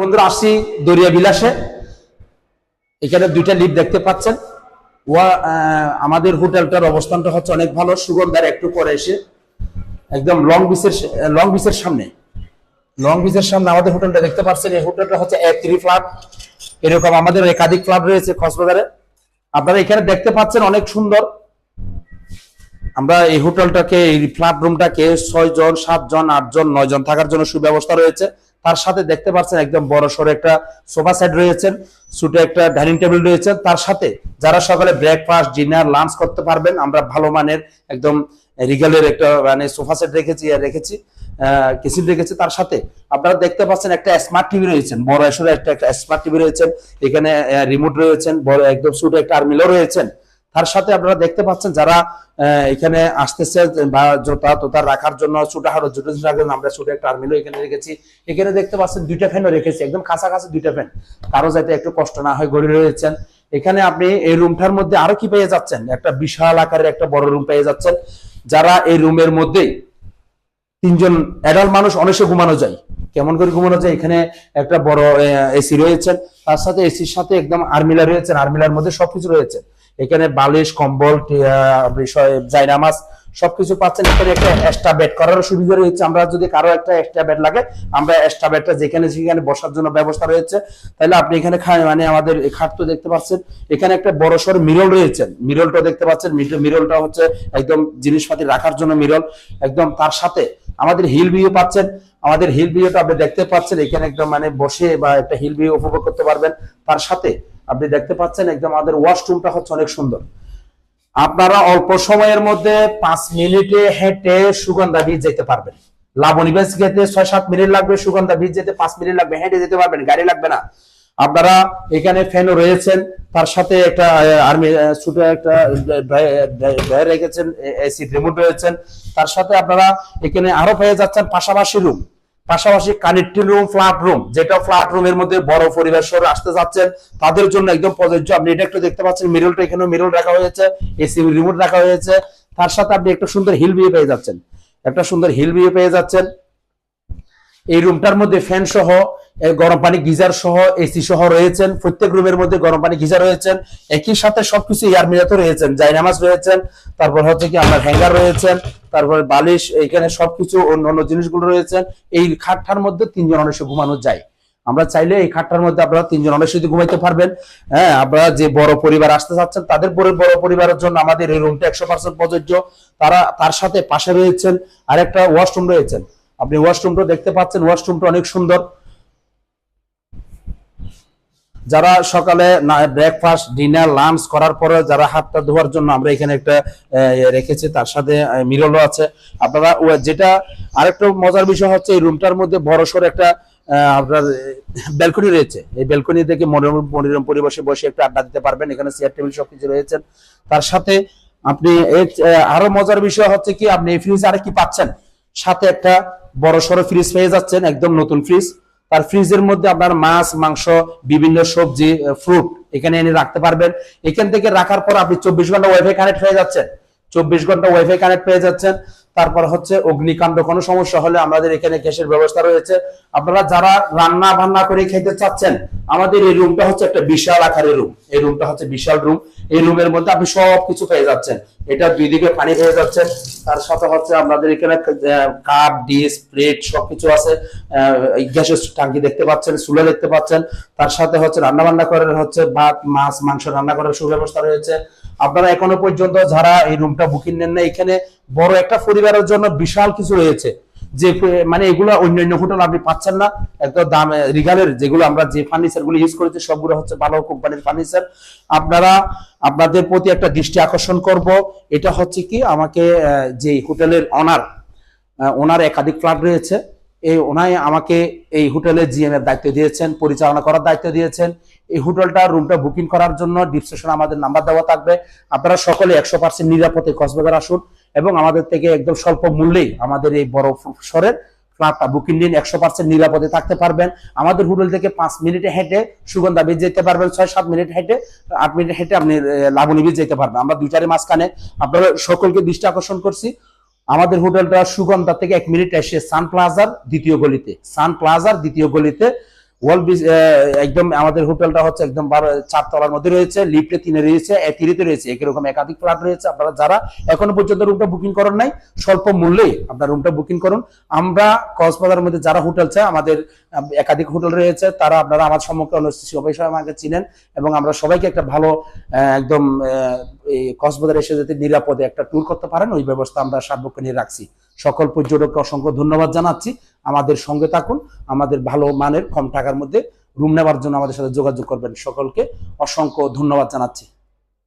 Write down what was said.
বন্ধুরা আসছি দরিয়া বিলাসে। এখানে দুইটা লিফট দেখতে পাচ্ছেন। ওয়া আমাদের হোটেলটার অবস্থানটা হচ্ছে অনেক ভালো, সুগন্ধার একটু পরে এসে। একদম লং বিচের লং বিচের সামনে। লং বিচের সামনে আমাদের হোটেলটা দেখতে পাচ্ছেন, এই হোটেলটা হচ্ছে এক থ্রি ফ্ল্যাট এরকম আমাদের একাধিক ফ্ল্যাট রয়েছে কক্সবাজারে। আপনারা এখানে দেখতে পাচ্ছেন অনেক সুন্দর। আমরা এই হোটেলটাকে, এই ফ্ল্যাট রুমটাকে ছয় জন সাত জন আট জন নয় জন থাকার জন্য সুব্যবস্থা রয়েছে। তার সাথে দেখতে পাচ্ছেন একদম বড় সড়ো একটা সোফা সেট রয়েছেন, ছোট একটা ডাইনিং টেবিল রয়েছে তার সাথে যারা সকালে ব্রেকফাস্ট ডিনার লাঞ্চ করতে পারবেন, আমরা ভালো মানের একদম রিগালের একটা মানে সোফা সেট রেখেছি রেখেছি কিচেন রেখেছি। তার সাথে আপনারা দেখতে পাচ্ছেন একটা স্মার্ট টিভি রয়েছেন, বড় আসলে একটা স্মার্ট টিভি রয়েছেন। এখানে রিমোট রয়েছেন, বড় একদম ছোট একটা আর্মিলও রয়েছেন। তার সাথে আপনারা দেখতে পাচ্ছেন যারা এখানে আসতেছে বা জোতা তোতা রাখার জন্য ছোটখাটো ছোট ছোট রাখবেন আমরা ছোট একটা আর্মিলও এখানে রেখেছি। এখানে দেখতে পাচ্ছেন দুইটা ফ্যানও রেখেছি, একদম কাছাকাছি দুইটা ফ্যান কারও যাতে একটু কষ্ট না হয় গড়ে রয়েছেন। এখানে আপনি এই রুমটার মধ্যে আরও কি পেয়ে যাচ্ছেন? একটা বিশাল আকারের একটা বড় রুম পেয়ে যাচ্ছেন। যারা এই রুমের মধ্যেই তিনজন অ্যাডাল্ট মানুষ অনেকে ঘুমানো যায়। কেমন করে ঘুমানো যায়? এখানে একটা বড় এসি রয়েছে। তার সাথে এসির সাথে একদম আর্মিলা রয়েছে আর্মিলার মধ্যে সবকিছু রয়েছে। এখানে বালিশ, কম্বল জায়নামাজ সবকিছু পাচ্ছেন। এখানে একটা এক্সট্রা বেড করার সুবিধা রয়েছে। আমরা যদি কারও একটা এক্সট্রা বেড লাগে, আমরা এক্সট্রা বেডটা যেখানে সেখানে বসার জন্য ব্যবস্থা রয়েছে। তাহলে আপনি এখানে মানে আমাদের খাট তো দেখতে পাচ্ছেন। এখানে একটা বড় সড় মিরল রয়েছে। মিরলটা দেখতে পাচ্ছেন। মিরল- মিরলটা হচ্ছে একদম জিনিসপাতি রাখার জন্য মিরল একদম তার সাথে আমাদের হিল ভিউ পাচ্ছেন। আমাদের হিল ভিউটা আপনি দেখতে পাচ্ছেন। এখানে একদম মানে বসে বা একটা হিল ভিউ উপভোগ করতে পারবেন। তার সাথে আপনি দেখতে পাচ্ছেন একদম আমাদের ওয়াশরুমটা হচ্ছে অনেক সুন্দর। আপনারা অল্প সময়ের মধ্যে পাঁচ মিনিটে হেঁটে সুগন্ধা বীজ যেতে পারবেন। লাবণী বেশ যেতে ছয় সাত মিনিট লাগবে, সুগন্ধা বীজ যেতে পাঁচ মিনিট লাগবে, হেঁটে যেতে পারবেন, গাড়ি লাগবে না। আপনারা এখানে ফ্যানও রয়েছেন, তার সাথে একটা আর্মি ছোট একটা ড্রয়ার রেখেছেন এসি রিমোট রয়েছেন। তার সাথে আপনারা এখানে আরও পেয়ে যাচ্ছেন পাশাপাশি রুম পাশাপাশি কানেক্টিং রুম ফ্ল্যাট রুম যেটা ফ্ল্যাট রুমের মধ্যে বড় পরিবার সহ আসতে যাচ্ছেন, তাদের জন্য একদম প্রযোজ্য। আপনি এটা একটু দেখতে পাচ্ছেন মিরলটা এখানে মিরল রাখা হয়েছে এসি রিমোট রাখা হয়েছে। তার সাথে আপনি একটা সুন্দর হিল ভিউ পেয়ে যাচ্ছেন। একটা সুন্দর হিল ভিউ পেয়ে যাচ্ছেন। এই রুমটার মধ্যে ফ্যান সহ গরম পানি গিজার সহ, এসি সহ রয়েছেন। প্রত্যেক রুমের মধ্যে গরম পানি গিজার রয়েছেন। একই সাথে সবকিছু এয়ার মিরাতে রয়েছেন। জাইনামাজ রয়েছেন। তারপর হচ্ছে কি আপনার হ্যাঙ্গার রয়েছেন। তারপর বালিশ এখানে সবকিছু অন্য অন্য জিনিসগুলো রয়েছেন। এই খাটটার মধ্যে তিনজন অনেসে ঘুমানো যায়। আমরা চাইলে এই খাটটার মধ্যে আপনারা তিনজন অনেক ঘুমাইতে পারবেন হ্যাঁ আপনারা যে বড় পরিবার আসতে চাচ্ছেন, তাদের পরে বড় পরিবারের জন্য আমাদের এই রুমটা একশো পার্সেন্ট প্রযোজ্য। তারা তার সাথে পাশে রয়েছেন। আর একটা ওয়াশরুম রয়েছেন। আপনি ওয়াশরুমটা দেখতে পাচ্ছেন ওয়াশরুমটা অনেক সুন্দর। যারা সকালে ব্রেকফাস্ট ডিনার লাঞ্চ করার পরে যারা হাতটা ধোয়ার জন্য আমরা এখানে একটা রেখেছি, তার সাথে মিরলও আছে। আপনারা যেটা আরেকটা মজার বিষয় হচ্ছে, এই রুমটার মধ্যে বড় সড় একটা আপনার ব্যালকনি রয়েছে। এই ব্যালকনি থেকে মনোরম মনোরম পরিবেশে বসে একটু আড্ডা দিতে পারবেন। এখানে চেয়ার টেবিল সবকিছু রয়েছেন তার সাথে আপনি আরও মজার বিষয় হচ্ছে কি, আপনি ফ্রিজ আরে কি পাচ্ছেন। সাথে একটা বড় সড়ো ফ্রিজ পেয়ে যাচ্ছেন, একদম নতুন ফ্রিজ তার ফ্রিজের মধ্যে আপনার মাছ, মাংস, বিভিন্ন সবজি ফ্রুট এখানে এনে রাখতে পারবেন। এখান থেকে রাখার পর আপনি চব্বিশ ঘণ্টা ওয়াইফাই কানেক্ট হয়ে যাচ্ছেন। চব্বিশ ঘণ্টা ওয়াইফাই কানেক্ট পেয়ে যাচ্ছেন। তারপর হচ্ছে অগ্নিকাণ্ড, কোনো সমস্যা হলে আমাদের এখানে গ্যাসের ব্যবস্থা রয়েছে। আপনারা যারা রান্না বান্না করে খেতে চাচ্ছেন, আমাদের এই রুমটা হচ্ছে একটা বিশাল আকারের রুম এই রুমটা হচ্ছে বিশাল রুম এই রুমের মধ্যে আপনি সব কিছু পেয়ে যাচ্ছেন। এটা দুই দিকে পানি পেয়ে যাচ্ছেন তার সাথে হচ্ছে আপনাদের এখানে কাপ ডিস প্লেট সবকিছু আছে। গ্যাসের টাঙ্কি দেখতে পাচ্ছেন, চুলা দেখতে পাচ্ছেন। তার সাথে হচ্ছে রান্না বান্না করার হচ্ছে ভাত, মাছ, মাংস রান্না করার সুব্যবস্থা রয়েছে। আপনারা এখনও পর্যন্ত যারা এই রুমটা বুকিং নেন না এখানে বড় একটা পরিবারের জন্য বিশাল কিছু রয়েছে। যে মানে এগুলো অন্যান্য হোটেল আপনি পাচ্ছেন না। একদম দাম রিগালের যেগুলো আমরা যে ফার্নিচারগুলো ইউজ করেছি, সবগুলো হচ্ছে ভালো কোম্পানির ফার্নিচার আপনারা, আপনাদের প্রতি একটা দৃষ্টি আকর্ষণ করব। এটা হচ্ছে কি, আমাকে যে হোটেলের অনার ওনার একাধিক ফ্ল্যাট রয়েছে। এই ওনাই আমাকে এই হোটেলের জিএম এর দায়িত্ব দিয়েছেন, পরিচালনা করার দায়িত্ব দিয়েছেন। এই হোটেলটা রুমটা বুকিং করার জন্য ডিসক্রিপশনে আমাদের নাম্বার দেওয়া থাকবে। আপনারা সকলে একশো পার্সেন্ট নিরাপদে কক্সবাজার আসুন। এবং আমাদের থেকে একদম স্বল্প মূল্যেই আমাদের এই বড় শহরের ফ্ল্যাটটা বুকিং নিন, একশো পার্সেন্ট নিরাপদে থাকতে পারবেন। আমাদের হোটেল থেকে পাঁচ মিনিটে হেঁটে সুগন্ধা বীজ যেতে পারবেন ছয় সাত মিনিট হেঁটে, আট মিনিট হেঁটে আপনি লাবণী বীজ যেতে পারবেন। আমরা দুইটারই মাঝখানে আপনারা সকলকে দৃষ্টি আকর্ষণ করছি। আমাদের হোটেলটা সুগন্ধা থেকে এক মিনিট এসে সান প্লাজার দ্বিতীয় গলিতে, সান প্লাজার দ্বিতীয় গলিতে ওয়াল একদম আমাদের হোটেলটা হচ্ছে একদম বারো, চার তলার মধ্যে রয়েছে, লিফটে তিনে রয়েছে তিরিতে রয়েছে এরকম একাধিক ফ্ল্যাট রয়েছে। আপনারা যারা এখনও পর্যন্ত রুমটা বুকিং করেন নাই, স্বল্প মূল্যে আপনার রুমটা বুকিং করুন। আমরা কক্সবাজারের মধ্যে যারা হোটেল চায়, আমাদের একাধিক হোটেল রয়েছে, তারা আপনারা আমার সম্মুখে সবাই সবাই আমাকে চিনেন এবং আমরা সবাইকে একটা ভালো একদম কক্সবাজার এসে যাতে নিরাপদে একটা ট্যুর করতে পারেন, ওই ব্যবস্থা আমরা সার্বক্ষণিক রাখছি। সকল পর্যটককে অসংখ্য ধন্যবাদ জানাচ্ছি। আমাদের সঙ্গে থাকুন, আমাদের ভালো মানের কম টাকার মধ্যে রুম নেওয়ার জন্য আমাদের সাথে যোগাযোগ করবেন সকলকে। অসংখ্য ধন্যবাদ জানাচ্ছি।